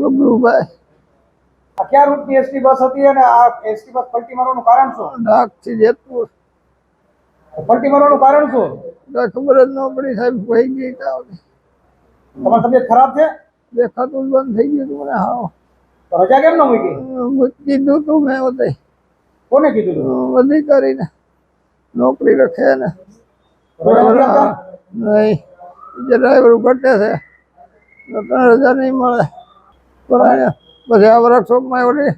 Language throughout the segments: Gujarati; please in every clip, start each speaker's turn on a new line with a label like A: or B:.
A: ગબરુભાઈ
B: આ ક્યાં રૂટની એસટી બસ હતી અને આ એસટી બસ પલટી મારવાનું કારણ શું?
A: ડાકથી જેતપુર
B: પલટી મારવાનું કારણ શું?
A: ખબર જ ન પડી સાહેબ વહી ગઈ.
B: તમારી તબિયત ખરાબ છે?
A: દેખાતું બંધ થઈ ગયું મને હાવ.
B: રજા કેમ ન મૂકી?
A: કીધું તું મેં બધે.
B: કોને કીધું તું?
A: બધી કરીને. નોકરી રખે ને? નહીં. જે ડ્રાઈવર ઘટે છે ત્રણ હજાર નહીં મળે. પણ અહીંયા પછી આ વર્કશોપમાં ઓલી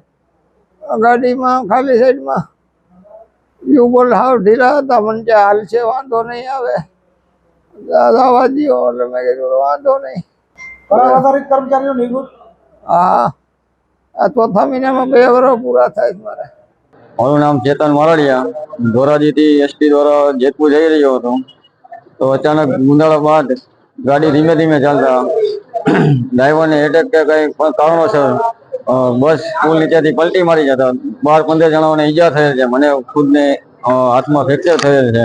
A: ગાડીમાં ખાલી સાઈડમાં. યુ બોલ હાવ ઢીલા હતા. મને જે હાલ છે વાંધો નહીં આવે. દાદા દીઓ એટલે મેં કીધું વાંધો નહીં.
B: કર્મચારીઓ નિવૃત્ત?
A: હા. આ ચોથા મહિનામાં બે વર્ષ પૂરા થાય છે મારે.
C: મારું નામ ચેતન મારડિયા ધોરાજીથી એસટી દ્વારા જેતપુર જઈ રહ્યો હતો. તો અચાનક ગુંદાળા બાદ ગાડી ધીમે ધીમે ચાલતા. ડ્રાઈવરને એટેક કે કઈ પણ કારણોસર બસ પુલ નીચેથી પલટી મારી જતા બાર પંદર જણાઓને ઈજા થયેલ છે. મને ખુદને હાથમાં ફ્રેક્ચર થયેલ છે.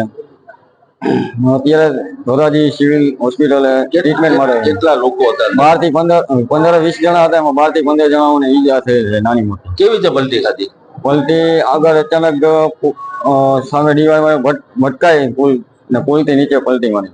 C: અત્યારે ધોરાજી સિવિલ હોસ્પિટલે ટ્રીટમેન્ટ મળે
D: કેટલા લોકો હતા?
C: બારથી પંદર પંદર વીસ જણા હતા. એમાં બારથી પંદર જણાઓને ઈજા થયેલ છે નાની મોટી.
D: કેવી રીતે પલટી ખાધી?
C: પલટી આગળ અચાનક સામે દિવાલમાં ભટકાય પુલ ને પુલથી નીચે પલટી મારી.